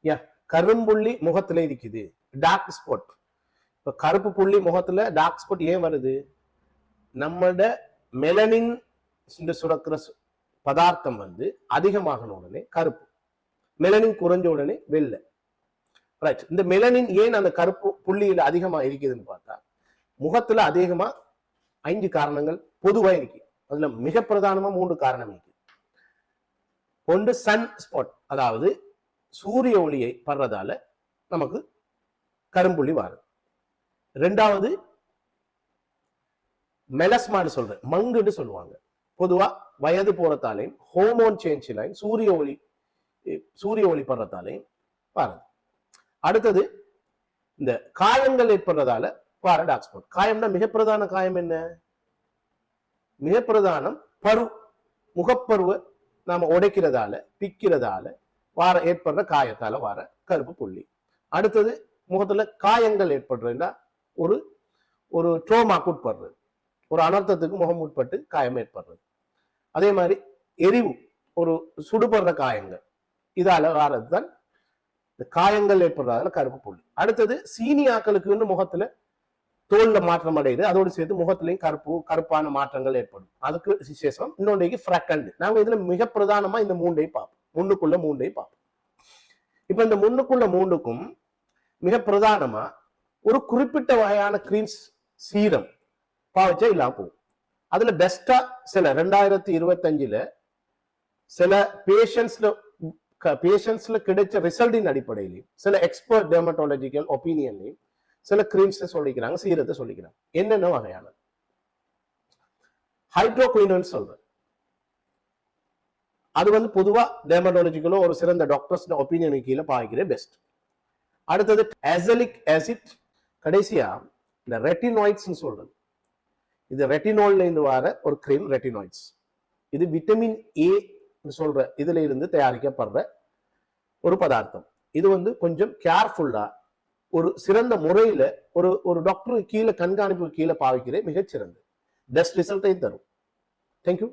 ஏன் கரும்புள்ளி முகத்துல இருக்குது டார்க் ஸ்பாட் இப்ப கருப்பு புள்ளி முகத்துல டார்க் ஸ்பாட் ஏன் வருது? நம்மளோட மெலனின் சுரக்கிற பதார்த்தம் வந்து அதிகமாகன உடனே கருப்பு. மெலனின் குறைஞ்ச உடனே வெள்ளை. ரைட் இந்த மெலனின் ஏன் அந்த கருப்பு புள்ளியில அதிகமா இருக்குதுன்னு பார்த்தா முகத்துல அதிகமா ஐந்து காரணங்கள் பொதுவா இருக்கு. அதுல மிக பிரதானமா மூன்று காரணம் இருக்கு. ஒன்று சன் ஸ்பாட் அதாவது சூரிய ஒளியை படுறதால நமக்கு கரும்புள்ளி வருது ரெண்டாவது மெலஸ்மான்னு சொல்றேன். மங்குன்னு சொல்லுவாங்க. பொதுவா வயது போறதாலையும் ஹோமோன் சேஞ்சிலையும் சூரிய ஒளி சூரிய ஒளி படுறதாலையும் பாருங்க அடுத்தது இந்த காயங்கள் ஏற்படுறதால பாரு டார்க் காயம்னா மிக பிரதான காயம் என்ன? மிக பிரதானம் பரு முகப்பருவ நாம உடைக்கிறதால பிக்கிறதால வார ஏற்படுற காயத்தால வார கருப்பு புள்ளி. அடுத்தது முகத்துல காயங்கள் ஏற்படுறதுன்னா ஒரு ஒரு ட்ரோமாக்கு உட்படுறது. ஒரு அனர்த்தத்துக்கு முகம் உட்பட்டு காயம் ஏற்படுறது. அதே மாதிரி எரிவு ஒரு சுடுபடுற காயங்கள். இதால வாரது தான் இந்த காயங்கள் ஏற்படுறதால கருப்பு புள்ளி. அடுத்தது சீனியாக்களுக்கு வந்து முகத்துல தோல்ல மாற்றம் அடையுது. அதோடு சேர்த்து முகத்திலையும் கருப்பு கருப்பான மாற்றங்கள் ஏற்படும். அதுக்கு விசேஷம். இன்னொன்றைக்கு ஃப்ரக்கண்ட் நாங்கள் இதுல மிக பிரதானமா இந்த மூண்டையும் பார்ப்போம். முன்னுக்குள்ள மூண்டையும் பார்ப்போம். இப்ப இந்த முன்னுக்குள்ள மூண்டுக்கும் மிக பிரதானமா ஒரு குறிப்பிட்ட வகையான கிரீம்ஸ் சீரம் பாவிச்சா இல்லாம போகும் அதுல பெஸ்டா சில ரெண்டாயிரத்தி இருபத்தஞ்சுல சில பேஷன்ஸ்ல பேஷன்ஸ்ல கிடைச்ச ரிசல்ட்டின் அடிப்படையிலையும் சில எக்ஸ்பர்ட் டெர்மட்டாலஜிக்கல் ஒப்பீனியன்லையும் சில கிரீம்ஸ் சொல்லிக்கிறாங்க சீரத்தை சொல்லிக்கிறாங்க. என்னென்ன வகையானது ஹைட்ரோகுயினோன்னு சொல்றேன். அது வந்து பொதுவாக டெர்மட்டாலஜிக்கலோ ஒரு சிறந்த டாக்டர்ஸ் ஒப்பீனியனுக்கு கீழே பாய்க்கிற பெஸ்ட் அடுத்தது ஆசலிக் ஆசிட் கடைசியா இந்த ரெட்டினாய்ட்ஸ் சொல்றது. இது ரெட்டினால்ல இருந்து வர ஒரு கிரீம் ரெட்டினாய்ட்ஸ் இது விட்டமின் ஏ சொல்ற இதுல இருந்து தயாரிக்கப்படுற ஒரு பதார்த்தம். இது வந்து கொஞ்சம் கேர்ஃபுல்லா ஒரு சிறந்த முறையில ஒரு ஒரு டாக்டருக்கு கீழே கண்காணிப்பு கீழே பாவிக்கிற மிகச்சிறந்து பெஸ்ட் ரிசல்ட்டை தரும். தேங்க்யூ